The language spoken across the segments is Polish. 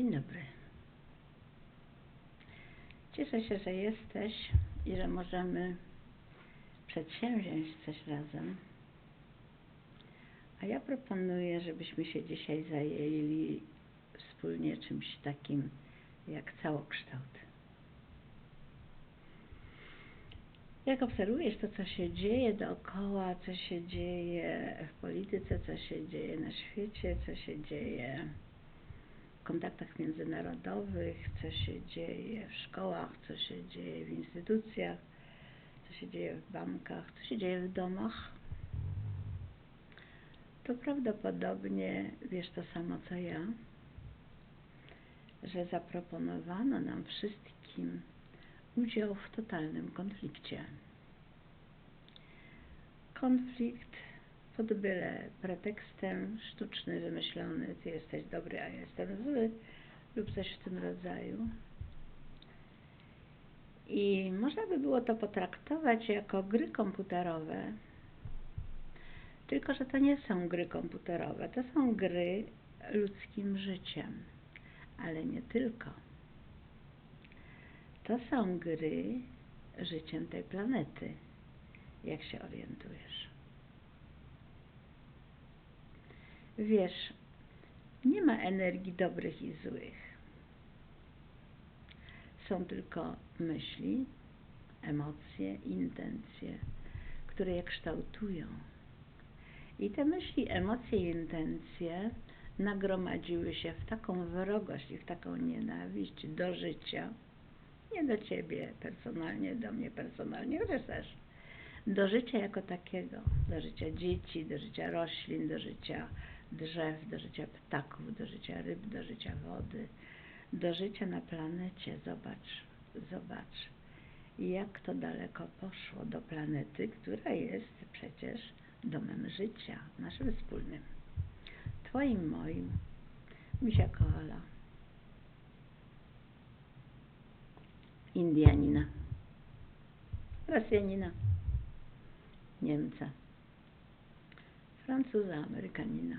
Dzień dobry. Cieszę się, że jesteś i że możemy przedsięwziąć coś razem. A ja proponuję, żebyśmy się dzisiaj zajęli wspólnie czymś takim jak całokształt. Jak obserwujesz to, co się dzieje dookoła, co się dzieje w polityce, co się dzieje na świecie, co się dzieje kontaktach międzynarodowych, co się dzieje w szkołach, co się dzieje w instytucjach, co się dzieje w bankach, co się dzieje w domach, to prawdopodobnie wiesz to samo co ja, że zaproponowano nam wszystkim udział w totalnym konflikcie. Konflikt pod byle pretekstem sztuczny, wymyślony, ty jesteś dobry, a ja jestem zły, lub coś w tym rodzaju. I można by było to potraktować jako gry komputerowe, tylko że to nie są gry komputerowe, to są gry ludzkim życiem, ale nie tylko. To są gry życiem tej planety, jak się orientujesz. Wiesz, nie ma energii dobrych i złych. Są tylko myśli, emocje, intencje, które je kształtują. I te myśli, emocje i intencje nagromadziły się w taką wrogość i w taką nienawiść do życia, nie do ciebie personalnie, do mnie personalnie, chociaż też do życia jako takiego, do życia dzieci, do życia roślin, do życia drzew, do życia ptaków, do życia ryb, do życia wody, do życia na planecie. Zobacz, zobacz, jak to daleko poszło do planety, która jest przecież domem życia, naszym wspólnym. Twoim, moim, misia koala. Indianina, Rosjanina, Niemca, Francuza, Amerykanina,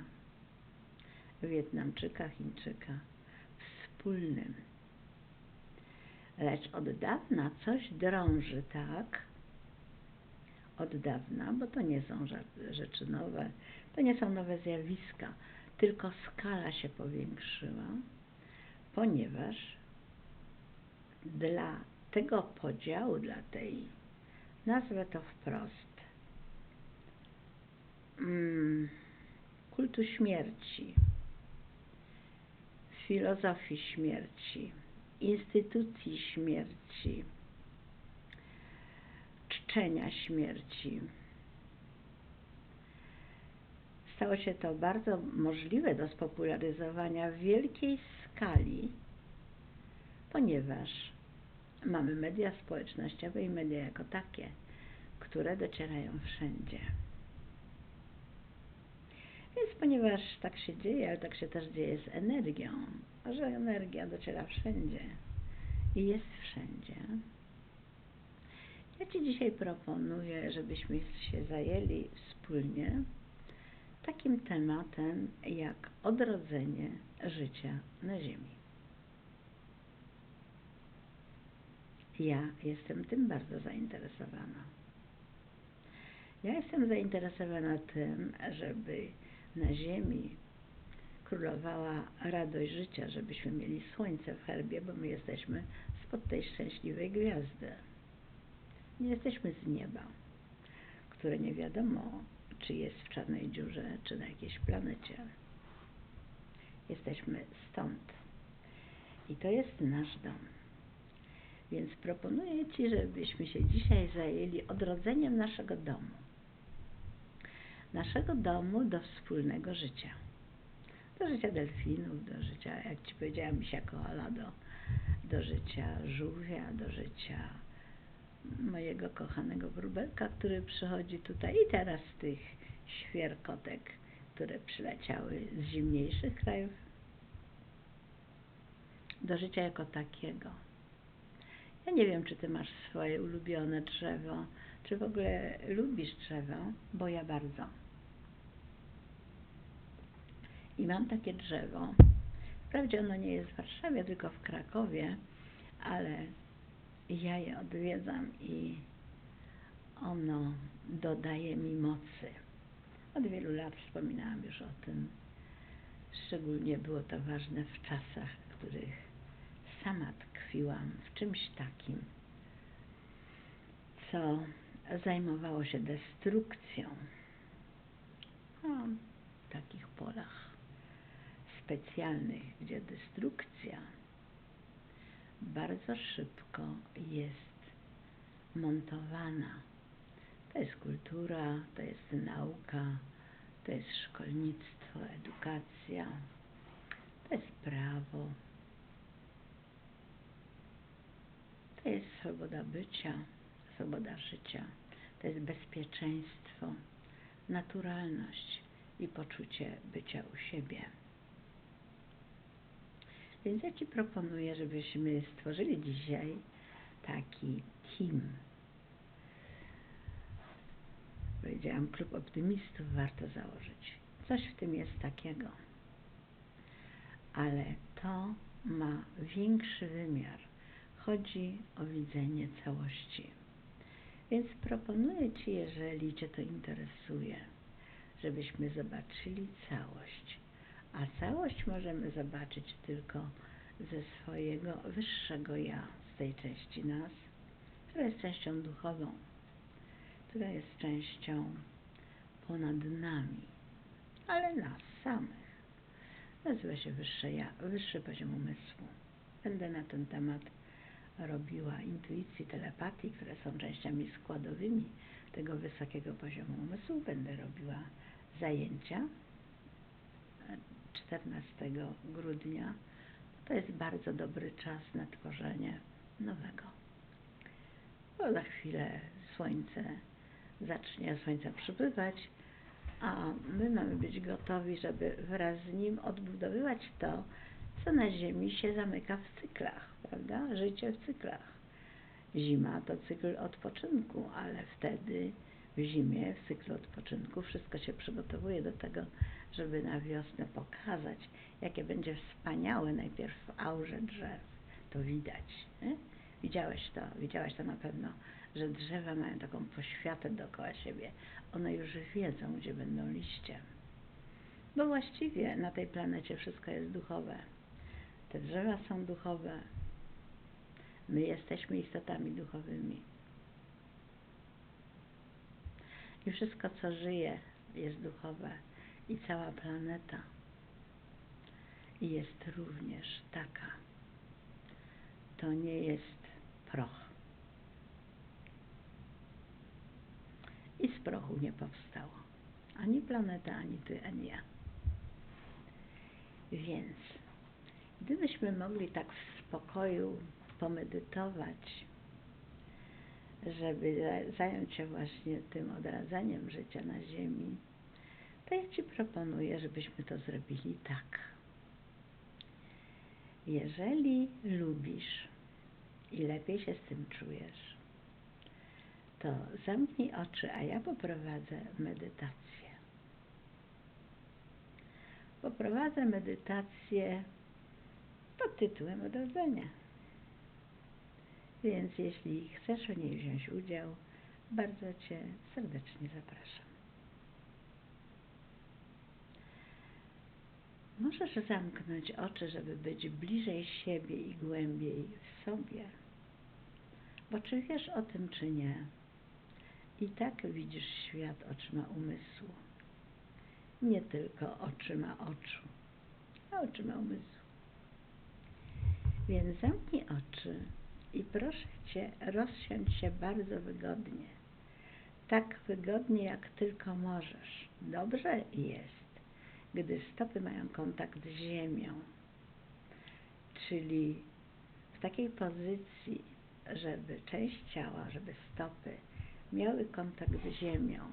Wietnamczyka, Chińczyka, wspólnym. Lecz od dawna coś drąży tak, od dawna, bo to nie są rzeczy nowe, to nie są nowe zjawiska, tylko skala się powiększyła, ponieważ dla tego podziału, dla tej, nazwę to wprost, mm, kultu śmierci, filozofii śmierci, instytucji śmierci, czczenia śmierci. Stało się to bardzo możliwe do spopularyzowania w wielkiej skali, ponieważ mamy media społecznościowe i media jako takie, które docierają wszędzie. Więc ponieważ tak się dzieje, ale tak się też dzieje z energią, że energia dociera wszędzie i jest wszędzie, ja Ci dzisiaj proponuję, żebyśmy się zajęli wspólnie takim tematem jak odrodzenie życia na Ziemi. Ja jestem tym bardzo zainteresowana. Ja jestem zainteresowana tym, żeby na Ziemi królowała radość życia, żebyśmy mieli słońce w herbie, bo my jesteśmy spod tej szczęśliwej gwiazdy. Nie jesteśmy z nieba, które nie wiadomo, czy jest w czarnej dziurze, czy na jakiejś planecie. Jesteśmy stąd. I to jest nasz dom. Więc proponuję Ci, żebyśmy się dzisiaj zajęli odrodzeniem naszego domu. Naszego domu do wspólnego życia. Do życia delfinów, do życia, jak Ci powiedziałam, misia koala, do, do życia żółwia, do życia mojego kochanego wróbelka, który przychodzi tutaj i teraz tych świerkotek, które przyleciały z zimniejszych krajów, do życia jako takiego. Ja nie wiem, czy ty masz swoje ulubione drzewo, czy w ogóle lubisz drzewo, bo ja bardzo. I mam takie drzewo, Wprawdzie ono nie jest w Warszawie, tylko w Krakowie, ale ja je odwiedzam i ono dodaje mi mocy. Od wielu lat wspominałam już o tym. Szczególnie było to ważne w czasach, w których sama tkwiłam w czymś takim, co zajmowało się destrukcją. No, takich specjalnych, gdzie destrukcja bardzo szybko jest montowana. To jest kultura, to jest nauka, to jest szkolnictwo, edukacja, to jest prawo, to jest swoboda bycia, swoboda życia, to jest bezpieczeństwo, naturalność i poczucie bycia u siebie. Więc ja Ci proponuję, żebyśmy stworzyli dzisiaj taki team. Powiedziałam, klub optymistów warto założyć. Coś w tym jest takiego. Ale to ma większy wymiar. Chodzi o widzenie całości. Więc proponuję Ci, jeżeli Cię to interesuje, żebyśmy zobaczyli całość a całość możemy zobaczyć tylko ze swojego wyższego ja, z tej części nas, która jest częścią duchową, która jest częścią ponad nami, ale nas samych. Nazywa się wyższe ja, wyższy poziom umysłu. Będę na ten temat robiła intuicji, telepatii, które są częściami składowymi tego wysokiego poziomu umysłu. Będę robiła zajęcia 14 grudnia to jest bardzo dobry czas na tworzenie nowego. Bo za chwilę słońce zacznie słońce przybywać, a my mamy być gotowi, żeby wraz z nim odbudowywać to, co na Ziemi się zamyka w cyklach, prawda? Życie w cyklach. Zima to cykl odpoczynku, ale wtedy w zimie, w cyklu odpoczynku, wszystko się przygotowuje do tego, żeby na wiosnę pokazać, jakie będzie wspaniałe najpierw w aurze drzew. To widać. Nie? Widziałeś to, widziałaś to na pewno, że drzewa mają taką poświatę dookoła siebie. One już wiedzą, gdzie będą liście. Bo właściwie na tej planecie wszystko jest duchowe. Te drzewa są duchowe. My jesteśmy istotami duchowymi. I wszystko, co żyje, jest duchowe i cała planeta jest również taka. To nie jest proch. I z prochu nie powstało ani planeta, ani ty, ani ja. Więc gdybyśmy mogli tak w spokoju pomedytować, żeby zająć się właśnie tym odradzaniem życia na Ziemi, to ja Ci proponuję, żebyśmy to zrobili tak. Jeżeli lubisz i lepiej się z tym czujesz, to zamknij oczy, a ja poprowadzę medytację. Poprowadzę medytację pod tytułem odrodzenia. Więc jeśli chcesz w niej wziąć udział, bardzo Cię serdecznie zapraszam. Możesz zamknąć oczy, żeby być bliżej siebie i głębiej w sobie. Bo czy wiesz o tym, czy nie, i tak widzisz świat oczyma umysłu. Nie tylko oczyma oczu, a oczyma umysłu. Więc zamknij oczy i proszę Cię, rozsiądź się bardzo wygodnie. Tak wygodnie, jak tylko możesz. Dobrze jest gdy stopy mają kontakt z ziemią, czyli w takiej pozycji, żeby część ciała, żeby stopy miały kontakt z ziemią.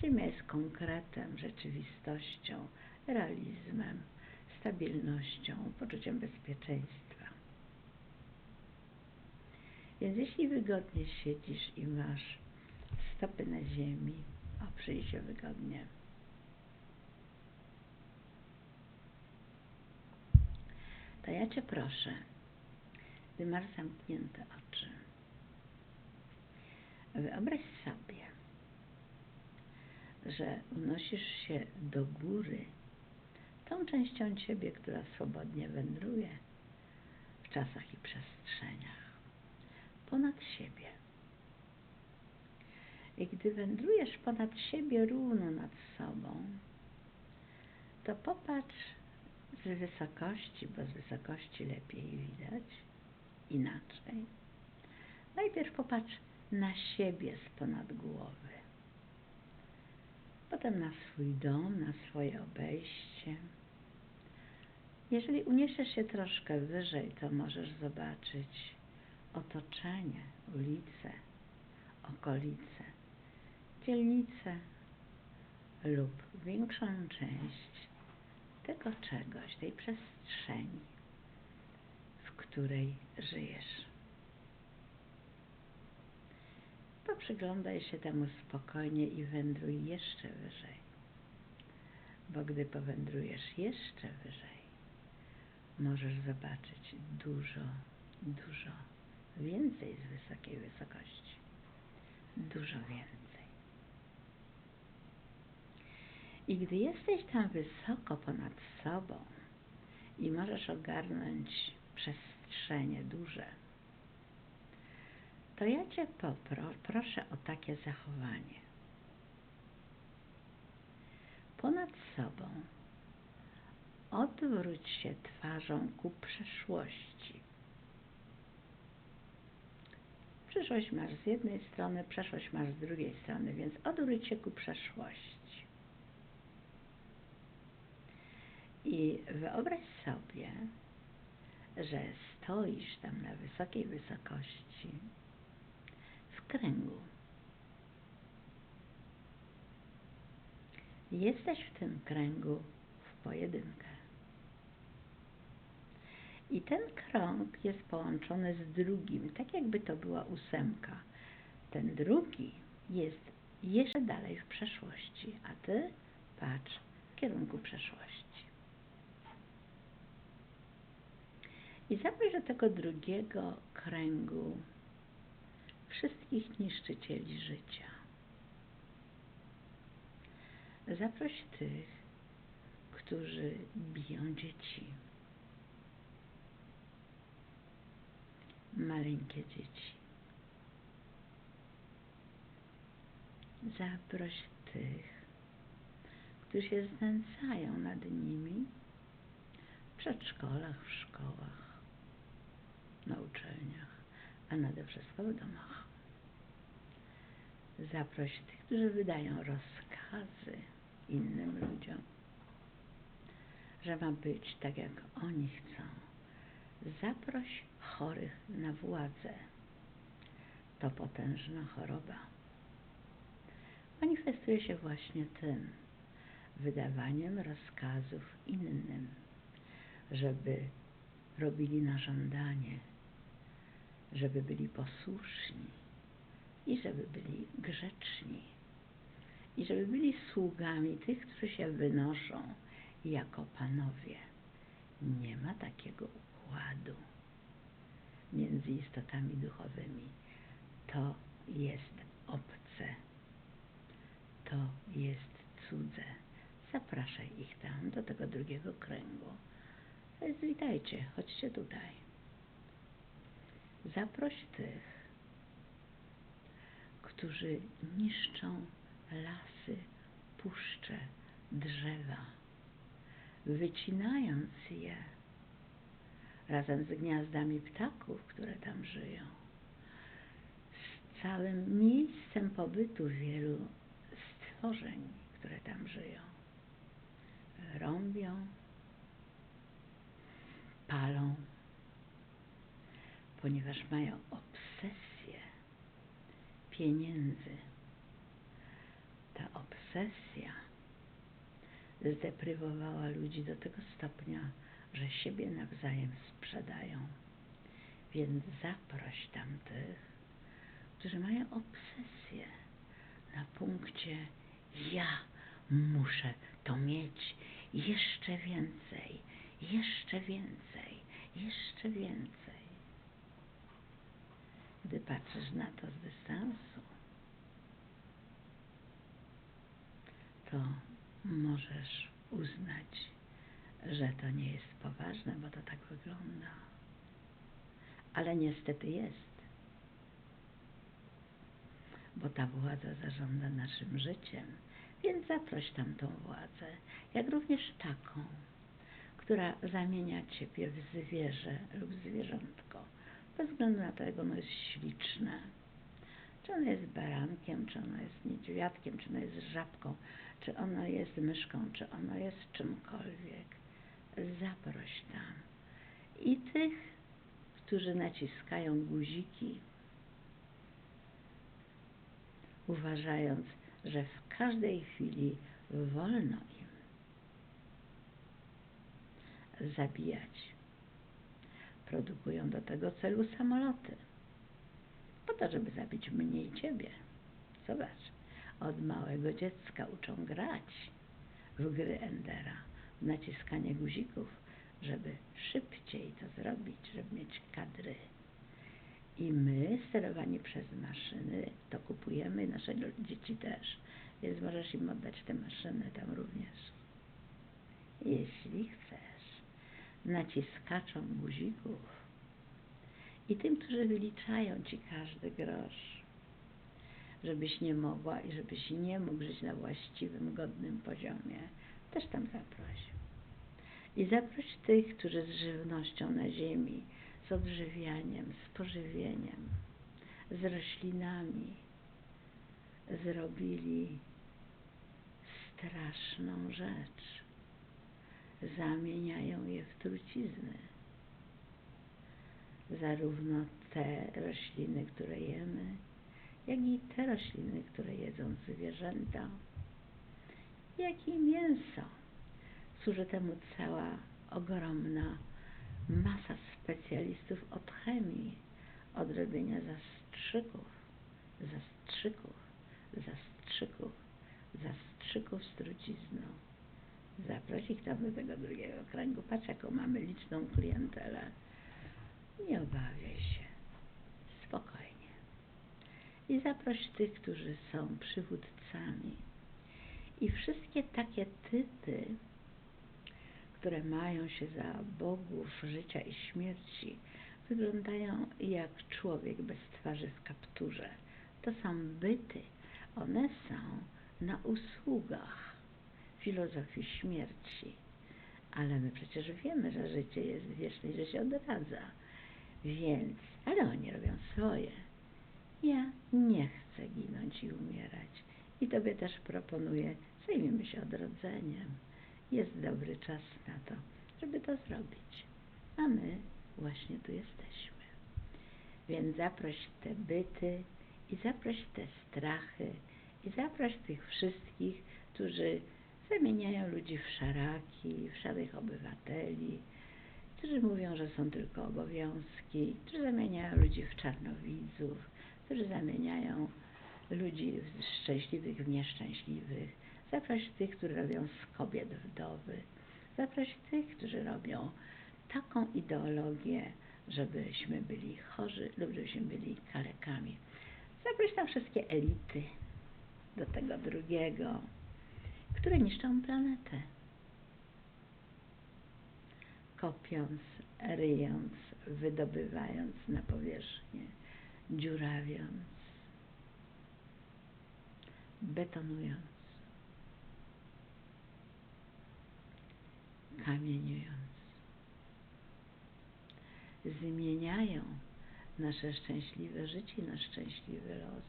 Ziemia jest konkretem, rzeczywistością, realizmem, stabilnością, poczuciem bezpieczeństwa. Więc jeśli wygodnie siedzisz i masz stopy na ziemi, oprzyj się wygodnie ja Cię proszę, gdy masz zamknięte oczy, wyobraź sobie, że unosisz się do góry tą częścią Ciebie, która swobodnie wędruje w czasach i przestrzeniach, ponad siebie. I gdy wędrujesz ponad siebie równo nad sobą, to popatrz z wysokości, bo z wysokości lepiej widać, inaczej. Najpierw popatrz na siebie z ponad głowy, potem na swój dom, na swoje obejście. Jeżeli uniesiesz się troszkę wyżej, to możesz zobaczyć otoczenie, ulice, okolice, dzielnice lub większą część tego czegoś, tej przestrzeni, w której żyjesz. Poprzyglądaj się temu spokojnie i wędruj jeszcze wyżej, bo gdy powędrujesz jeszcze wyżej, możesz zobaczyć dużo, dużo więcej z wysokiej wysokości. Dużo więcej. I gdy jesteś tam wysoko ponad sobą i możesz ogarnąć przestrzenie duże, to ja Cię proszę o takie zachowanie. Ponad sobą odwróć się twarzą ku przeszłości. Przyszłość masz z jednej strony, przeszłość masz z drugiej strony, więc odwróć się ku przeszłości. I wyobraź sobie, że stoisz tam na wysokiej wysokości w kręgu. Jesteś w tym kręgu w pojedynkę. I ten krąg jest połączony z drugim, tak jakby to była ósemka. Ten drugi jest jeszcze dalej w przeszłości, a ty patrz w kierunku przeszłości. I zaproś do tego drugiego kręgu wszystkich niszczycieli życia. Zaproś tych, którzy biją dzieci. Maleńkie dzieci. Zaproś tych, którzy się znęcają nad nimi w przedszkolach, w szkołach na uczelniach, a nade wszystko w domach. Zaproś tych, którzy wydają rozkazy innym ludziom, że ma być tak, jak oni chcą. Zaproś chorych na władzę. To potężna choroba. Manifestuje się właśnie tym, wydawaniem rozkazów innym, żeby robili na żądanie, żeby byli posłuszni i żeby byli grzeczni i żeby byli sługami tych, którzy się wynoszą jako panowie. Nie ma takiego układu między istotami duchowymi. To jest obce. To jest cudze. Zapraszaj ich tam do tego drugiego kręgu. Witajcie, chodźcie tutaj. Zaproś tych, którzy niszczą lasy, puszcze, drzewa, wycinając je razem z gniazdami ptaków, które tam żyją, z całym miejscem pobytu wielu stworzeń, które tam żyją. Rąbią, palą, ponieważ mają obsesję pieniędzy. Ta obsesja zdeprywowała ludzi do tego stopnia, że siebie nawzajem sprzedają. Więc zaproś tamtych, którzy mają obsesję na punkcie ja muszę to mieć jeszcze więcej, jeszcze więcej, jeszcze więcej. Gdy patrzysz na to z dystansu, to możesz uznać, że to nie jest poważne, bo to tak wygląda. Ale niestety jest. Bo ta władza zarządza naszym życiem, więc zaproś tam tą władzę, jak również taką, która zamienia Ciebie w zwierzę lub zwierzątko, bez względu na to, jak ono jest śliczne. Czy ono jest barankiem, czy ono jest niedźwiadkiem, czy ono jest żabką, czy ono jest myszką, czy ono jest czymkolwiek. Zaproś tam. I tych, którzy naciskają guziki, uważając, że w każdej chwili wolno im zabijać. Produkują do tego celu samoloty, po to, żeby zabić mnie i ciebie. Zobacz, od małego dziecka uczą grać w gry Endera, w naciskanie guzików, żeby szybciej to zrobić, żeby mieć kadry. I my, sterowani przez maszyny, to kupujemy, nasze dzieci też, więc możesz im oddać te maszyny tam również. Jeśli chcesz, naciskaczom guzików i tym, którzy wyliczają ci każdy grosz, żebyś nie mogła i żebyś nie mógł żyć na właściwym, godnym poziomie, też tam zaproś. I zaproś tych, którzy z żywnością na ziemi, z odżywianiem, z pożywieniem, z roślinami zrobili straszną rzecz. Zamieniają je w trucizny. Zarówno te rośliny, które jemy, jak i te rośliny, które jedzą zwierzęta, jak i mięso. Służy temu cała ogromna masa specjalistów od chemii, od robienia zastrzyków, zastrzyków, zastrzyków, zastrzyków z trucizną. Zaproś ich tam do tego drugiego kręgu. Patrz, jaką mamy liczną klientelę. Nie obawiaj się. Spokojnie. I zaproś tych, którzy są przywódcami. I wszystkie takie typy, które mają się za bogów życia i śmierci, wyglądają jak człowiek bez twarzy w kapturze. To są byty. One są na usługach filozofii śmierci. Ale my przecież wiemy, że życie jest wieczne i że się odradza. Więc, ale oni robią swoje. Ja nie chcę ginąć i umierać. I Tobie też proponuję, zajmijmy się odrodzeniem jest dobry czas na to, żeby to zrobić. A my właśnie tu jesteśmy. Więc zaproś te byty i zaproś te strachy i zaproś tych wszystkich, którzy zamieniają ludzi w szaraki, w szarych obywateli, którzy mówią, że są tylko obowiązki, którzy zamieniają ludzi w czarnowidzów, którzy zamieniają ludzi szczęśliwych w nieszczęśliwych, Zaproś tych, którzy robią z kobiet wdowy. Zaproś tych, którzy robią taką ideologię, żebyśmy byli chorzy lub żebyśmy byli kalekami. Zaproś tam wszystkie elity do tego drugiego, które niszczą planetę. Kopiąc, ryjąc, wydobywając na powierzchnię, dziurawiąc, betonując. kamieniując. Zmieniają nasze szczęśliwe życie nasz szczęśliwy los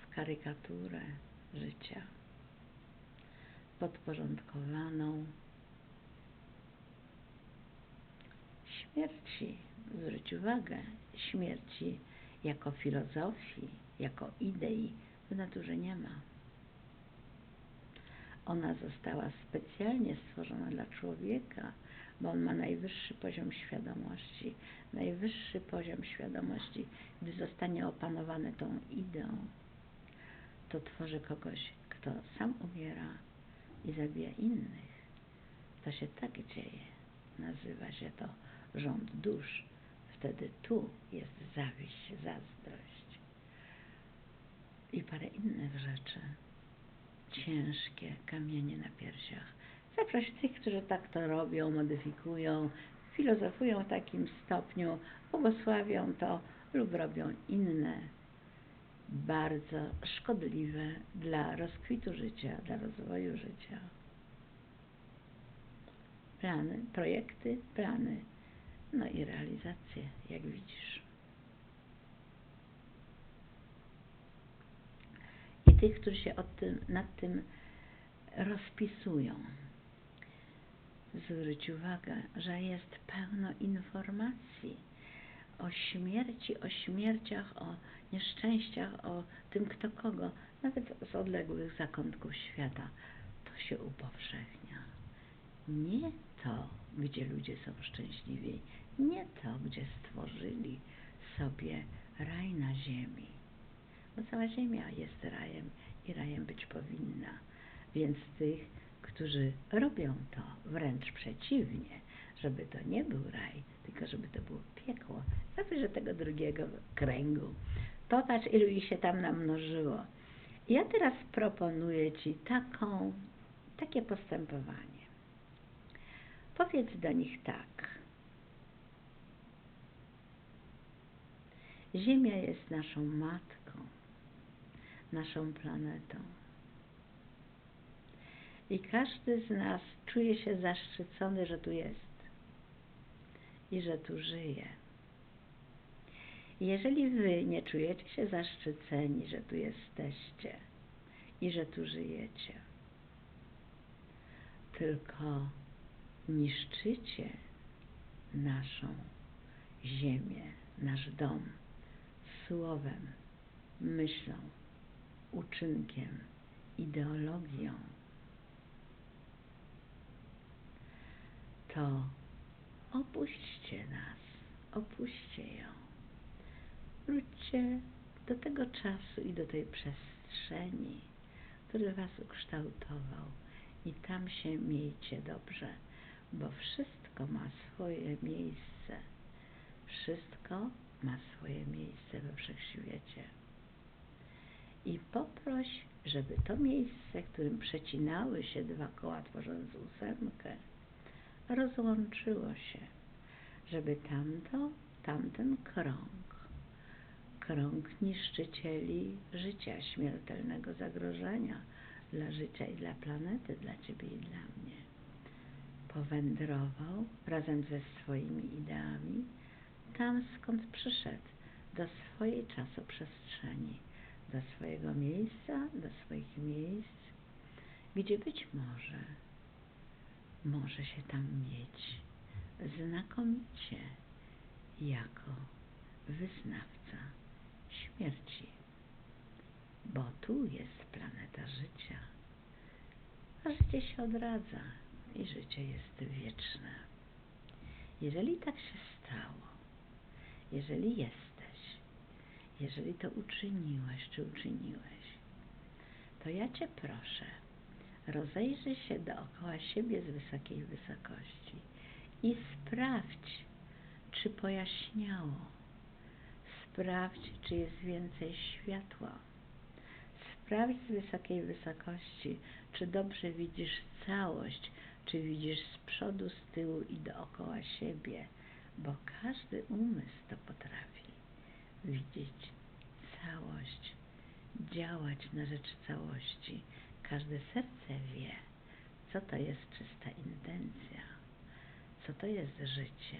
w karykaturę życia podporządkowaną śmierci. Zwróć uwagę, śmierci jako filozofii, jako idei w naturze nie ma. Ona została specjalnie stworzona dla człowieka, bo on ma najwyższy poziom świadomości. Najwyższy poziom świadomości, gdy zostanie opanowany tą ideą, to tworzy kogoś, kto sam umiera i zabija innych. To się tak dzieje. nazywa się to rząd dusz. Wtedy tu jest zawiść, zazdrość i parę innych rzeczy. Ciężkie kamienie na piersiach. Zaproś tych, którzy tak to robią, modyfikują, filozofują w takim stopniu, błogosławią to lub robią inne, bardzo szkodliwe dla rozkwitu życia, dla rozwoju życia. Plany, projekty, plany, no i realizacje, jak widzisz. I tych, którzy się tym, nad tym rozpisują. Zwróć uwagę, że jest pełno informacji o śmierci, o śmierciach, o nieszczęściach, o tym kto kogo, nawet z odległych zakątków świata. To się upowszechnia. Nie to, gdzie ludzie są szczęśliwi, nie to, gdzie stworzyli sobie raj na ziemi, bo cała ziemia jest rajem i rajem być powinna. Więc tych, którzy robią to wręcz przeciwnie, żeby to nie był raj, tylko żeby to było piekło, zawsze tego drugiego kręgu. Popatrz, ilu ich się tam namnożyło. Ja teraz proponuję Ci taką, takie postępowanie. Powiedz do nich tak. Ziemia jest naszą matką, naszą planetą. I każdy z nas czuje się zaszczycony, że tu jest i że tu żyje. Jeżeli wy nie czujecie się zaszczyceni, że tu jesteście i że tu żyjecie, tylko niszczycie naszą ziemię, nasz dom słowem, myślą, uczynkiem, ideologią, to opuśćcie nas, opuśćcie ją. Wróćcie do tego czasu i do tej przestrzeni, który Was ukształtował i tam się miejcie dobrze, bo wszystko ma swoje miejsce. Wszystko ma swoje miejsce we wszechświecie. I poproś, żeby to miejsce, którym przecinały się dwa koła tworząc ósemkę, rozłączyło się, żeby tamto, tamten krąg, krąg niszczycieli życia, śmiertelnego zagrożenia dla życia i dla planety, dla Ciebie i dla mnie, powędrował razem ze swoimi ideami tam, skąd przyszedł, do swojej czasoprzestrzeni, do swojego miejsca, do swoich miejsc, gdzie być może może się tam mieć znakomicie jako wyznawca śmierci, bo tu jest planeta życia, a życie się odradza i życie jest wieczne. Jeżeli tak się stało, jeżeli jesteś, jeżeli to uczyniłeś czy uczyniłeś, to ja Cię proszę, rozejrzyj się dookoła siebie z wysokiej wysokości i sprawdź, czy pojaśniało. Sprawdź, czy jest więcej światła. Sprawdź z wysokiej wysokości, czy dobrze widzisz całość, czy widzisz z przodu, z tyłu i dookoła siebie, bo każdy umysł to potrafi widzieć całość, działać na rzecz całości. Każde serce wie, co to jest czysta intencja, co to jest życie,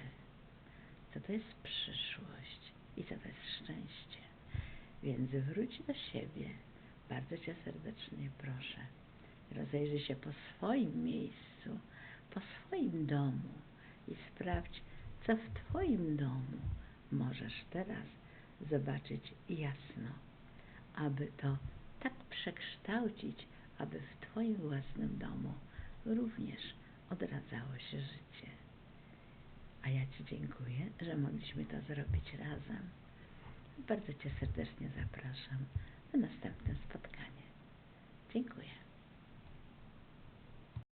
co to jest przyszłość i co to jest szczęście. Więc wróć do siebie. Bardzo Cię serdecznie proszę. Rozejrzyj się po swoim miejscu, po swoim domu i sprawdź, co w Twoim domu możesz teraz zobaczyć jasno, aby to tak przekształcić, aby w Twoim własnym domu również odradzało się życie. A ja Ci dziękuję, że mogliśmy to zrobić razem. Bardzo Cię serdecznie zapraszam na następne spotkanie. Dziękuję.